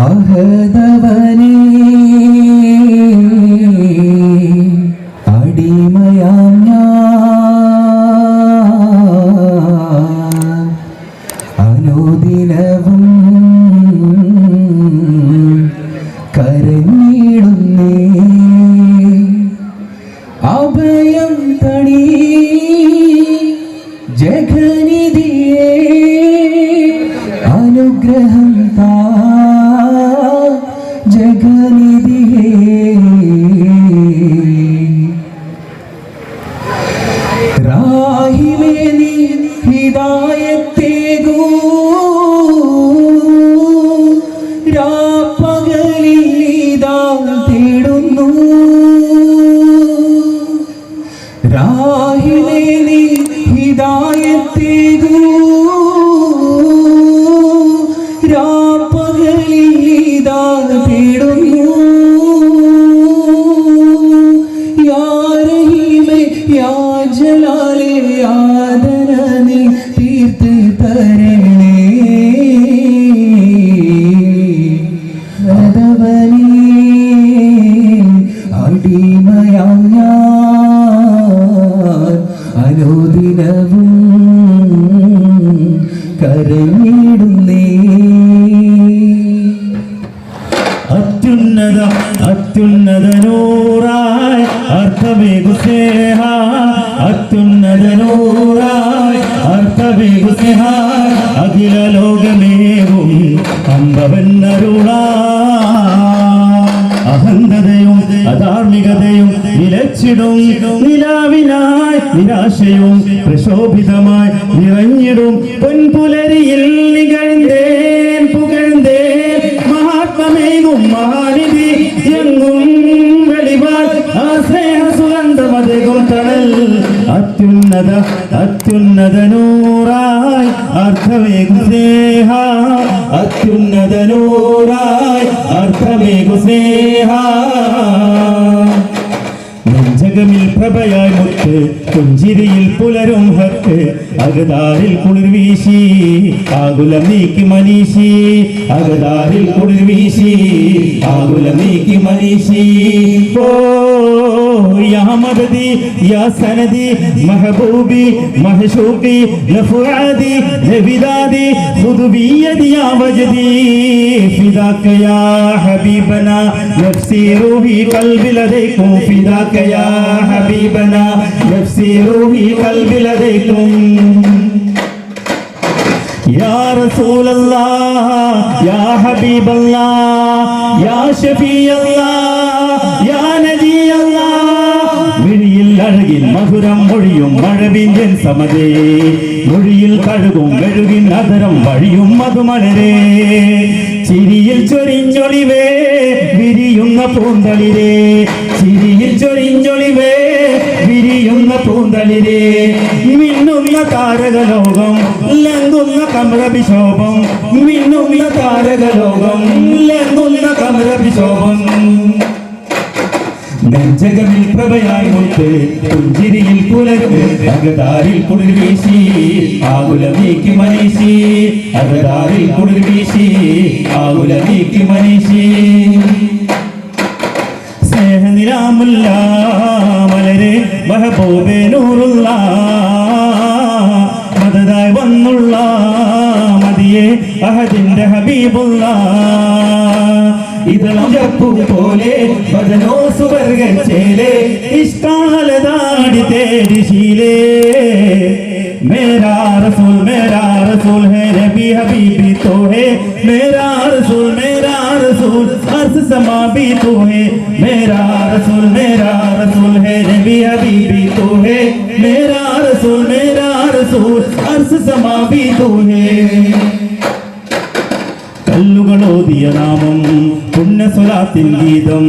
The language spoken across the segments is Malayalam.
ആഹതവനേ തീർത്ത് തരണേ വരദവനേ അടിമയാം ഞാൻ അനുദിനവും കരഞ്ഞിടുന്നേ അത്യുന്നത അത്യുന്നത നൂറായി. അർത്ഥമേകു അഖില ലോകമേവും അമ്പവന്നരുള. അഹന്തതയും അധാർമികതയും നിലച്ചിടും നിലാവിനായി നിരാശയും പ്രശോഭിതമായി നിറഞ്ഞിടും. പൊൻപുലരിയിൽ നികഴ്ന്തേൻ പുകഴ്ന്തേൻ മഹാത്മമേകും മഹാനിധി എങ്ങും വെളിവാൽ ആ സ്നേഹ സുഗന്ധമതകും തണൽ. അത്യുന്നത അത്യുന്നത നൂറായി അർത്ഥമേകു സ്നേഹ അത്യുന്നത നൂറായി അർത്ഥമേകു സ്നേഹ നെഞ്ചകമിൽ പ്രഭയായി മുത്ത് പുഞ്ചിരിയിൽ പുലരും ഹക്ക് അകതാരിൽ കുളിർ വീശി ആകുലം നീക്കി മനീഷി അകതാരിൽ കുളിർ വീശി ആകുലം നീക്കി മനീഷി. ഓ യാ മദദി യാ സനദി മഹബൂബി മഹശൂഖി ലഫുആദി ലവിദാദി ഖുദ് ബിയദി യാ വജദി ഫിദാക യാ ഹബീബന നഫ്സി റൂഹി ഖൽബി ലദൈകും ഫിദാക യാ حبيبنا نفسي روحي قلبي لديكم. يا رسول الله يا حبيب الله يا شفيع الله يا نبي الله. விழியில் அழகின் மதுரம் மொழியும் மழவிந்தின் சமதே மொழியில் கழுகும் மெழுகின் அதரம் வழியும் மதுமலரே சிறியில் சொரிஞ்சொழிவே விரியும் பூந்தளிரே சிறியில் சொரிஞ்சொழிவே വിരിയുന്ന മിന്നുന്ന താരകലോകം ലംഘുന്ന കമലഭിശോഭം മിന്നുന്ന താരകലോകം ലംഘുന്ന കമലഭിശോഭം നെഞ്ചകമിൽ പ്രഭയായി മുത്ത് പുഞ്ചിരിയിൽ പുലരും അകതാരിൽ കുളിർ വീശി ആകുല നീക്കി മനീഷി. അകതാരിൽ കുളിർ വീശി ആകുല നീക്കി മനീഷി. സ്നേഹനിലാമുല്ല മലരെ മഹബൂബേ നൂറുള്ള മതതായി വന്നുള്ള، മതിയെ അഹദിന്റെ ഹബീബുള്ള ഇതളപ്പു പോലെ، ഭജനോ സുവർഗേലെ ഇഷ്ടാലതാടി തേരി ശീലേ میرا رسول میرا رسول ہے نبی حبیبی تو ہے میرا رسول میرا رسول عرض سما بھی تو ہے میرا रसूल मेरा रसूल है नबी हबीबी तो है मेरा रसूल मेरा रसूल अर्श समा भी तो है കല്ലുകളോതിയ നാമം പുണ്യസ്വലാത്തിൻ ഗീതം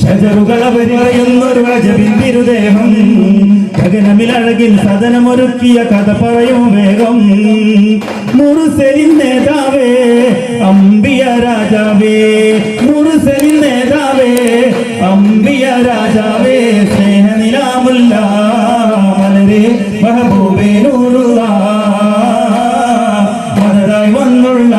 ഷജറുകൾ അവരിറയുന്നൊരു വജബിന്തിരുദേഹം ഗഗനമിലഴകിൽ സദനമൊരുക്കിയ കഥ പറയും വേഗം മുറുസലിൻ നേതാവേ അമ്പിയ രാജാവേ മുറുസലിൻ നേതാവേ അമ്പിയ രാജാവേ സ്നേഹനിലാമുല്ല മലരെ മഹബൂബേ നൂറുള്ള മലരായി വന്നുള്ള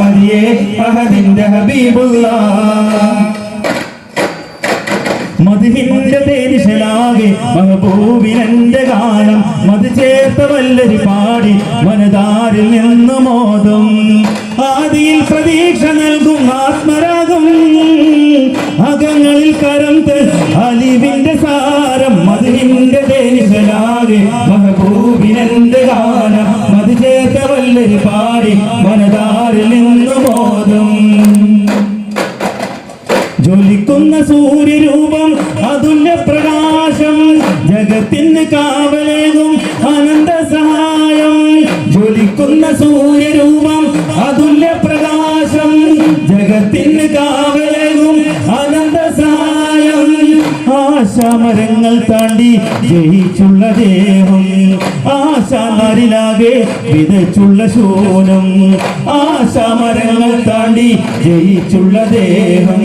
മതിയെ അഹദിന്റെ ഹബീബുള്ള. മധുവിന്റെ തേനിശലാകെ മഹബൂബിനന്റെ ഗാനം മത് ചേർത്ത വല്ലരി പാടി വനതാരിൽ നിന്ന് മോദം. ആദിയിൽ പ്രതീക്ഷ ജ്വലിക്കുന്ന സൂര്യരൂപം അതുല്യ പ്രകാശം ജഗത്തിന് കാവലേകും അനന്ത സഹായം. ജ്വലിക്കുന്ന സൂര്യരൂപം അതുല്യ പ്രകാശം ജഗത്തിന് കാവലേകും അനന്ത സഹായം. ആശാമരങ്ങൾ താണ്ടി ജയിച്ചുള്ള ദേഹം. ആശാമരിലാകെ വിതച്ചുള്ള ശൂനം ആശാമരങ്ങൾ താണ്ടി ജയിച്ചുള്ള ദേഹം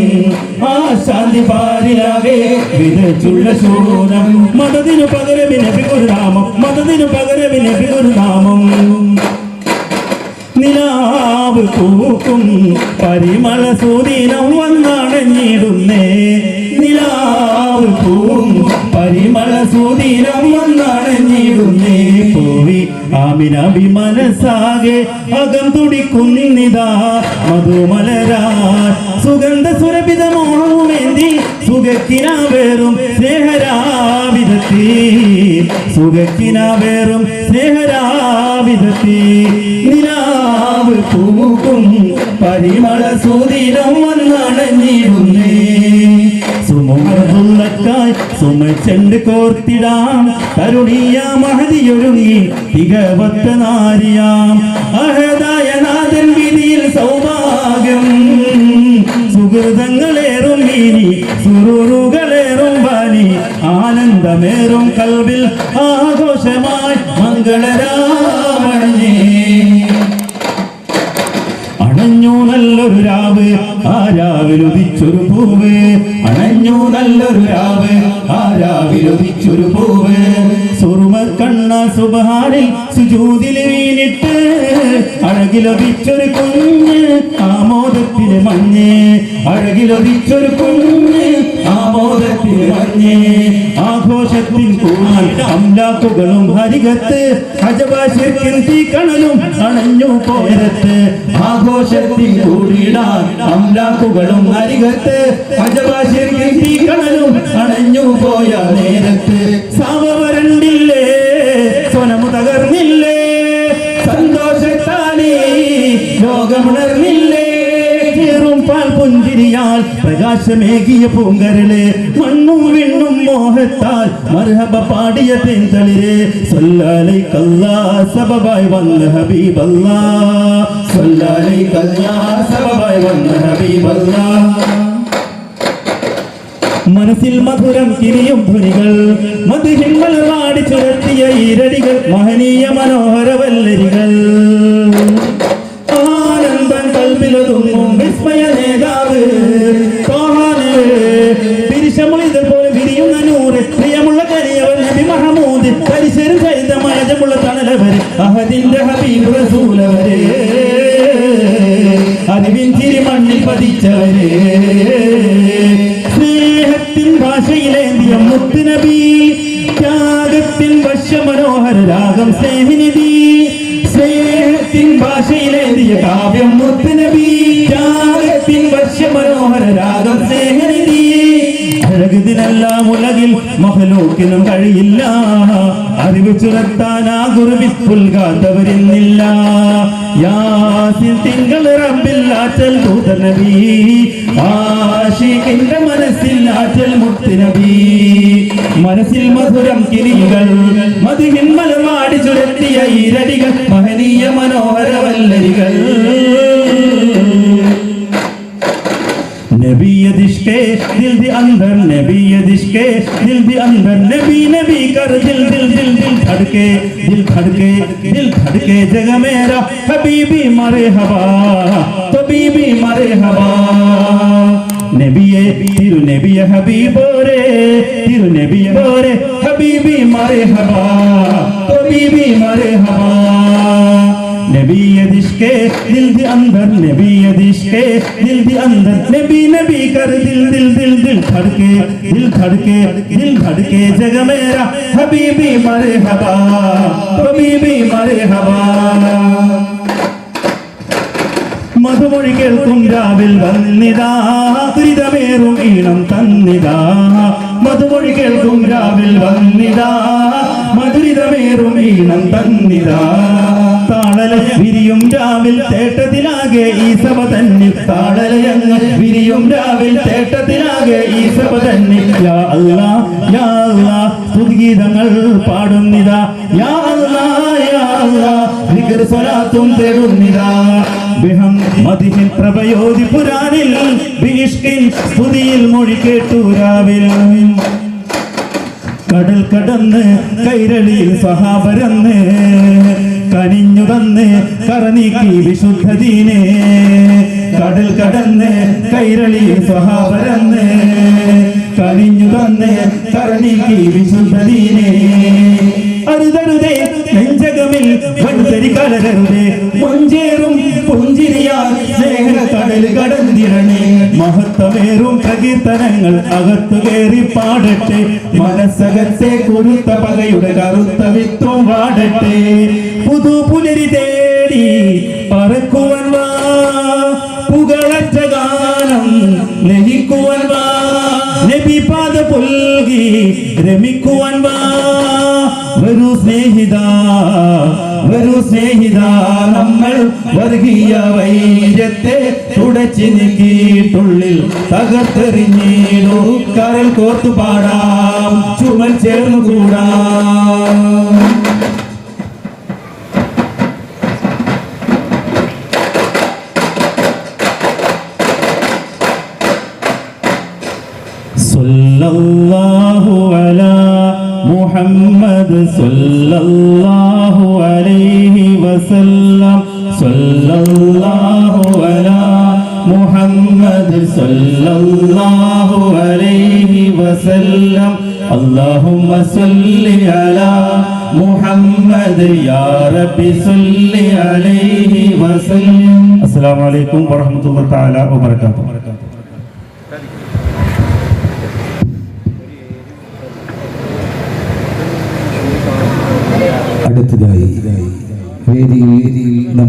ആശാന്തി പാരിലാകെ വിതച്ചുള്ള ശൂനം. മതത്തിനു പകരമിന് നാമം മതത്തിനു പകരമിന് നാമം. നിലാവ് തൂക്കും പരിമള സൂദിനം വന്നണഞ്ഞിടുന്നേ. നിലാവ് മനസ്സാകെ അകം തുടിക്കുന്നിതാ മധുമലരാ സുഗന്ധ സുരഭിതമോഹമേന്തി സുഖക്കിനാവേറും സ്നേഹരാവിധത്തി സുഖക്കിനാവേറും സ്നേഹരാവിധത്തി നിലാവ് പൂക്കും പരിമള സൂതിരം വന്നണഞ്ഞിടുന്നേ സുമുഖത്തുള്ളക്കായി ചെണ്ട് കോർത്തിടാം. കരുണീയ മഹതിയൊരുങ്ങി തികവത്ത നാരിയാം. അഹദായ നാഥൻ വിധിയിൽ സൗഭാഗ്യം. സുഹൃതങ്ങളേറും മീനി സുറുറുകളേറും വാനി ആനന്ദമേറും കൽവിൽ ആഘോഷമായി മംഗളരാമണഞ്ഞേ അണഞ്ഞു നല്ലൊരു രാവ് ആ രാവിലുദിച്ചൊരു പൂവ്. അണഞ്ഞു നല്ലൊരു രാവ് ആ രാവിലുദിച്ചൊരു പൂവ്. സുറുമ കണ്ണ സുബഹാനിൽ സുജൂതിൽ വീണിട്ട് അഴകിലൊതിച്ചൊരു കുഞ്ഞ് ആമോദത്തിന് മഞ്ഞ്. അഴകിലൊതിച്ചൊരു കുഞ്ഞ് ആമോദത്തിന് മഞ്ഞ്. ആഘോഷത്തിൻ കൂടാൻ അമ്പാക്കുകളും ഹരികത്ത് ഹജബാശിർക്കിൻ തീക്കണലും അണഞ്ഞു പോരത്ത് ആഘോഷത്തിൽ കൂടിയിടാൻ അമ്പാക്കുകളും ഹരികത്ത് ഹജബാശിർക്കിൻ തീക്കണലും അണഞ്ഞു പോയ നേരത്ത്. உணர்வில்லே சந்தோஷத்தாலே யோக உணர்வில்லே தேரும் பால் புஞ்சிரியால் பிரகாசமேகிய பூங்கரிலே. மண்ணும் விண்ணும் மோகத்தால் மருஹப பாடிய தெந்தளிரே சொல்லாலை கல்லா சபபாய் வந்த ஹபீப் அல்லா சொல்லாலை கல்லா சபபாய் வந்த ஹபீப் அல்லா മനസ്സിൽ മധുരം കിരിയും ധ്വനികൾ മധുഹിമ്മൽ പാടി ചുരത്തിയ ഈരടികൾ. മഹനീയ മനോഹര വല്ലരികൾ ആനന്ദം കൽവിലൊതുങ്ങും വിസ്മയ നേതാവ്. തോഹാന് പിരിശമുളിതൽ പോലെ വിരിയുന്ന നൂറ് പ്രിയമുള്ള കരിയവൻ നബി മഹമൂദ് പരിസരം ചരിത മഴമുള്ള തണലവര് അഹദിന്റെ ഹബീബ് അറിവിൻ തിരി മണ്ണിൽ പതിച്ചവരെ. ഭാഷയിലേന്തിയ മുത്തുനബി? ത്യാഗത്തിൻ വശ്യമനോഹര രാഗം സേവിനിധി സ്നേഹത്തിൻ ഭാഷയിലേന്തിയ കാവ്യം മുത്തുനബി? മഹലോക്കിനും കഴിയില്ല. അറിവ് ചുരത്താൻ ആ ഗുരുവിൽ പുൽകാത്തവരിന്നില്ല യാസിൻ തിങ്കൾ റബ്ബില്ലാറ്റൽ ദൂതനബി ആഷിഖിന്റെ മനസ്സിൽ ആറ്റൽ മുത്തുനബി മനസ്സിൽ മധുരം കിരികൾ മധുഹിൻ മലമാടി ചുരത്തിയ ഈരടികൾ മഹനീയ മനോഹര വല്ലരികൾ. نبی دش کے دل دی اندر نبی دش کے دل دی اندر نبی نبی کر، دل دل دل دل دھڑکے دل دھڑکے دل دھڑکے، جگہ میرا حبیبی مرے ہوا طبیبی مرے ہوا نبی تیر نبی حبیب رے تیر نبی بورے حبیبی مرے ہوا طبیبی مرے ہوا नबी दिशके दिल दे अंदर नबी दिशके दिल दे अंदर नबी नबी कर दिल दिल दिल दिल धड़के दिल धड़के दिल धड़के जग मेरा हबीबी मरे हबा तो മർഹബാ മധുമൊഴി കേൾക്കും രാവിൽ വന്നിതാ ദുരിതമേറും ഈണം തന്നിതാ മധുമൊഴി കേൾക്കും രാവിൽ വന്നിതാ മധുരിതമേറും ഈണം തന്നിതാ താളല വിരിയും രാവിൽ തേട്ടത്തിലാകെ ഈ സഭ തന്നിൽ താളലയങ്ങൾ വിരിയും രാവിൽ തേട്ടത്തിലാകെ ഈ സഭ തന്നിൽ യാ അല്ലാ യാ അല്ലാ പുതുഗീതങ്ങൾ പാടുന്നിതാ. യാ അല്ലാ യാ അല്ലാ ദിക്ർ സ്വലാത്തും തേടുന്നിതാ. ബിഹം മതിഹിൻ പ്രഭയോതി പുരാനിൽ ഭീഷ്കിൻ സ്തുതിയിൽ മൊഴി കേട്ടു രാവിൽ. കടൽ കടന്ന് കൈരളിയിൽ സഹാപരന്ന് കനിഞ്ഞു തന്ന് കറനീക്കി വിശുദ്ധദീനെ കടൽ കടന്ന് കൈരളി സഹാപരന്ന് കനിഞ്ഞു തന്ന് കറനീക്കി വിശുദ്ധദീനെ അരുതരുതേ കലരരുതേ മൊഞ്ചേറും പുഞ്ചിരിയാൽ സ്നേഹ കടൽ കടന്നിരണേ മഹത്വമേറും പ്രകീർത്തനങ്ങൾ അകത്തു കയറി പാടട്ടെ. മനസ്സകത്തെ കുരുത്ത പകയുടെ കറുത്ത വിത്തും വാടട്ടെ. പുതു പുലരി തേടി പറക്കുവൻ വാ. പുകളറ്റ ഗാനം ലഹിക്കുവൻ വാ. നബി പാദ പുൽകി രമിക്കുവൻ വാ. വരൂ സ്നേഹിത. സ്നേഹിത നമ്മൾ വർഗീയ വൈര്യത്തെ തുടച്ചു നീക്കിയിട്ടുള്ളിൽ തകർത്തെറിഞ്ഞിടൂ. കരൽ കോർത്തു പാടാം. ചുമൽ ചേർന്നു കൂടാം. സല്ലല്ലാഹു അലാ മുഹമ്മദ് സല്ലല്ലാഹു وسلم صلى الله على محمد صلى الله عليه وسلم اللهم صل على محمد يا رب صل عليه وسلم السلام عليكم ورحمة الله تعالى وبركاته അടുത്തതായി വേദിയിൽ നമുക്ക്